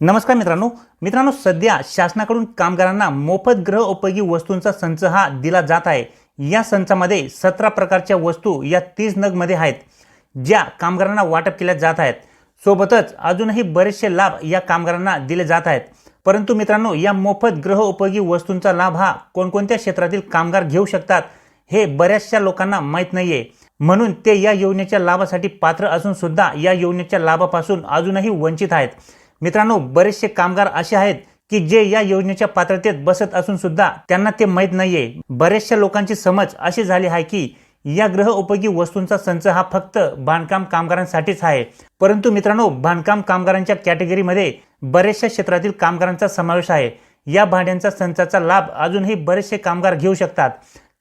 नमस्कार मित्रांनो. मित्रांनो सध्या शासनाकडून कामगारांना मोफत ग्रह उपयोगी वस्तूंचा संच हा दिला जात आहे. या संचामध्ये सतरा प्रकारच्या वस्तू या तीस नगमध्ये आहेत ज्या कामगारांना वाटप केल्या जात आहेत. सोबतच अजूनही बरेचसे लाभ या कामगारांना दिले जात आहेत. परंतु मित्रांनो या मोफत ग्रह उपयोगी वस्तूंचा लाभ हा कोणकोणत्या क्षेत्रातील कामगार घेऊ शकतात हे बऱ्याचशा लोकांना माहीत नाही आहे म्हणून ते या योजनेच्या लाभासाठी पात्र असून सुद्धा या योजनेच्या लाभापासून अजूनही वंचित आहेत. मित्रांनो बरेचसे कामगार असे आहेत की जे या योजनेच्या पात्रतेत बसत असून सुद्धा त्यांना ते माहीत नाहीये. बऱ्याचशा लोकांची समज अशी झाली आहे की या ग्रह उपयोगी वस्तूंचा संच हा फक्त बांधकाम कामगारांसाठीच आहे. परंतु मित्रांनो बांधकाम कामगारांच्या कॅटेगरीमध्ये बऱ्याचशा क्षेत्रातील कामगारांचा समावेश आहे. या भाड्यांचा संचाचा लाभ अजूनही बरेचसे कामगार घेऊ शकतात.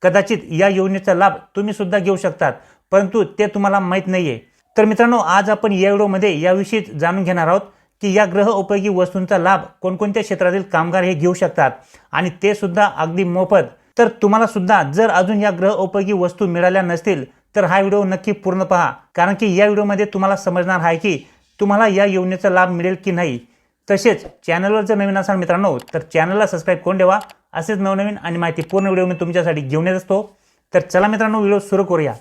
कदाचित या योजनेचा लाभ तुम्ही सुद्धा घेऊ शकतात परंतु ते तुम्हाला माहीत नाहीये. तर मित्रांनो आज आपण या व्हिडिओमध्ये याविषयी जाणून घेणार आहोत. की या ग्रह उपयोगी वस्तूंचा लाभ कोणकोणत्या क्षेत्रातील कामगार हे घेऊ शकतात आणि ते सुद्धा अगदी मोफत. तर तुम्हाला सुद्धा जर अजून या ग्रह उपयोगी वस्तू मिळाल्या नसतील तर हा व्हिडिओ नक्की पूर्ण पहा. कारण की या व्हिडिओमध्ये तुम्हाला समजणार आहे की तुम्हाला या योजनेचा लाभ मिळेल की नाही. तसेच चॅनलवर जर नवीन असाल मित्रांनो तर चॅनलला सबस्क्राईब करून ठेवा. असेच नवनवीन आणि माहिती पूर्ण व्हिडिओ मी तुमच्यासाठी घेऊन येत असतो. तर चला मित्रांनो व्हिडिओ सुरू करूया.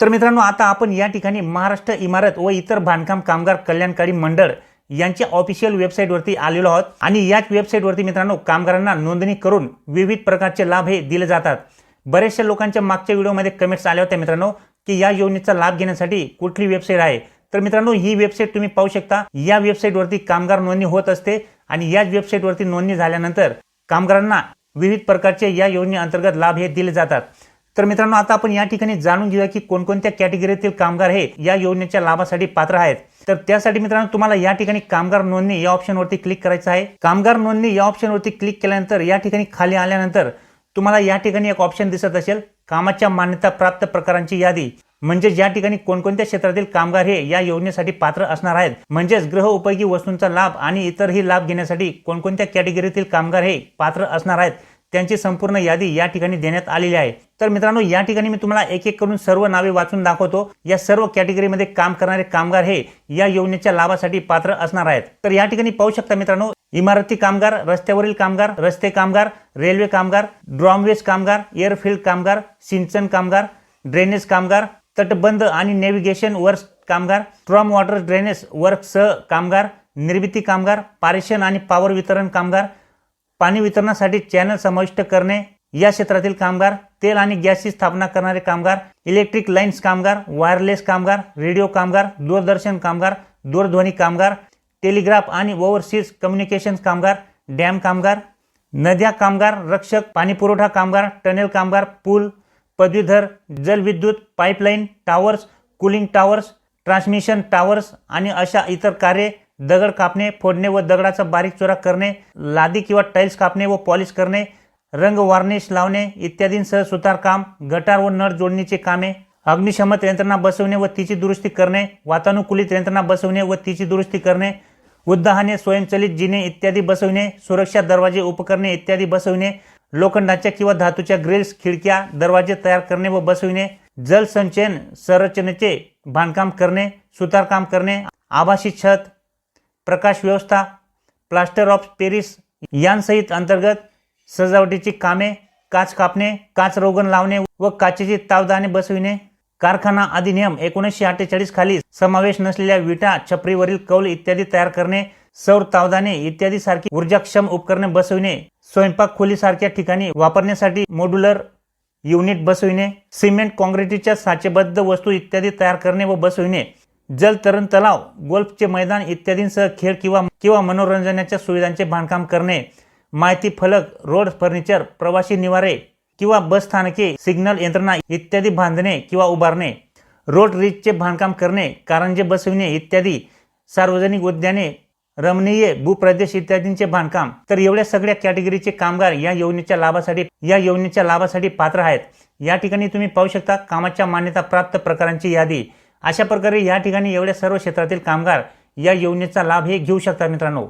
तर मित्रांनो आता आपण या ठिकाणी महाराष्ट्र इमारत व इतर बांधकाम कामगार कल्याणकारी मंडळ यांच्या ऑफिशियल वेबसाईटवरती आलेलो आहोत. आणि याच वेबसाईटवरती मित्रांनो कामगारांना नोंदणी करून विविध प्रकारचे लाभ हे दिले जातात. बऱ्याचशा लोकांच्या मागच्या व्हिडिओमध्ये कमेंट्स आल्या होत्या मित्रांनो की या योजनेचा लाभ घेण्यासाठी कुठली वेबसाईट आहे? तर मित्रांनो ही वेबसाईट तुम्ही पाहू शकता. या वेबसाईटवरती कामगार नोंदणी होत असते. आणि याच वेबसाईटवरती नोंदणी झाल्यानंतर कामगारांना विविध प्रकारचे या योजनेअंतर्गत लाभ हे दिले जातात. तर मित्रांनो आता आपण या ठिकाणी जाणून घेऊया की कोणकोणत्या कॅटेगरीतील कामगार हे या योजनेच्या लाभासाठी पात्र आहेत. तर त्यासाठी मित्रांनो तुम्हाला या ठिकाणी कामगार नोंदणी या ऑप्शनवरती क्लिक करायचं आहे. कामगार नोंदणी या ऑप्शनवरती क्लिक केल्यानंतर या ठिकाणी खाली आल्यानंतर तुम्हाला या ठिकाणी एक ऑप्शन दिसत असेल कामाच्या मान्यता प्राप्त प्रकारांची यादी. म्हणजे ज्या ठिकाणी कोणकोणत्या क्षेत्रातील कामगार हे या योजनेसाठी पात्र असणार आहेत. म्हणजेच गृह उपयोगी वस्तूंचा लाभ आणि इतरही लाभ घेण्यासाठी कोणकोणत्या कॅटेगरीतील कामगार हे पात्र असणार आहेत. त्यांची संपूर्ण यादी या ठिकाणी देण्यात आलेली आहे. तर मित्रांनो या ठिकाणी मी तुम्हाला एक एक करून सर्व नावे वाचून दाखवतो. या सर्व कॅटेगरीमध्ये काम करणारे कामगार हे या योजनेच्या लाभासाठी पात्र असणार आहेत. तर या ठिकाणी पाहू शकता मित्रांनो इमारती कामगार रस्त्यावरील कामगार रस्ते कामगार रेल्वे कामगार ड्रॉमवेज कामगार एअरफील्ड कामगार सिंचन कामगार ड्रेनेज कामगार तटबंध आणि नेव्हिगेशन वर्क्स कामगार स्ट्रॉम वॉटर ड्रेनेज वर्क्ससह कामगार निर्मिती कामगार पारेषण आणि पॉवर वितरण कामगार पाणी वितरणासाठी चॅनल समाविष्ट करणे या क्षेत्रातील कामगार तेल आणि गॅसची स्थापना करणारे कामगार इलेक्ट्रिक लाईन्स कामगार वायरलेस कामगार रेडिओ कामगार दूरदर्शन कामगार दूरध्वनी कामगार टेलिग्राफ आणि ओव्हरसीज कम्युनिकेशन कामगार डॅम कामगार नद्या कामगार रक्षक पाणीपुरवठा कामगार टनेल कामगार पूल पदवीधर जलविद्युत pipeline towers cooling towers transmission towers आणि अशा इतर कार्ये दगड कापणे फोडणे व दगडाचा बारीक चोरा करणे लादी किंवा टाईल्स कापणे व पॉलिश करणे रंग वार्निश लावणे इत्यादींसह सुतारकाम गटार व नळ जोडणीचे कामे अग्निशमक यंत्रणा बसवणे व तिची दुरुस्ती करणे वातानुकूलित यंत्रणा बसवणे व तिची दुरुस्ती करणे उद्दाहने स्वयंचलित जिने इत्यादी बसवणे सुरक्षा दरवाजे उपकरणे इत्यादी बसवणे लोखंडाच्या किंवा धातूच्या ग्रिल्स खिडक्या दरवाजे तयार करणे व बसविणे जलसंचयन संरचनेचे बांधकाम करणे सुतारकाम करणे आभासी छत प्रकाश व्यवस्था प्लास्टर ऑफ पेरिस यांसहित अंतर्गत सजावटीची कामे काच कापणे काच रोगण लावणे व काचेची तावदाने बसविणे कारखाना अधिनियम एकोणीसशे अठ्ठेचाळीस खाली समावेश नसलेल्या विटा छपरीवरील कौल इत्यादी तयार करणे सौर तावदाने इत्यादी सारखी ऊर्जाक्षम उपकरणे बसविणे स्वयंपाक खोलीसारख्या ठिकाणी वापरण्यासाठी मॉड्युलर युनिट बसविणे सिमेंट काँक्रिटीच्या साचेबद्ध वस्तू इत्यादी तयार करणे व बसविणे. जलतरण तलाव गोल्फचे मैदान इत्यादींसह खेळ किंवा किंवा मनोरंजनाच्या सुविधांचे बांधकाम करणे माहिती फलक रोड फर्निचर प्रवासी निवारे किंवा बस स्थानके सिग्नल यंत्रणा इत्यादी बांधणे किंवा उभारणे रोड रिजचे बांधकाम करणे कारंजे बसविणे इत्यादी सार्वजनिक उद्याने रमणीय भूप्रदेश इत्यादींचे बांधकाम. तर एवढ्या सगळ्या कॅटेगरीचे कामगार या योजनेच्या लाभासाठी या योजनेच्या लाभासाठी पात्र आहेत. या ठिकाणी तुम्ही पाहू शकता कामाच्या मान्यता प्राप्त प्रकारांची यादी. अशा प्रकारे या ठिकाणी एवढ्या सर्व क्षेत्रातील कामगार या योजनेचा लाभ हे घेऊ शकतात मित्रांनो.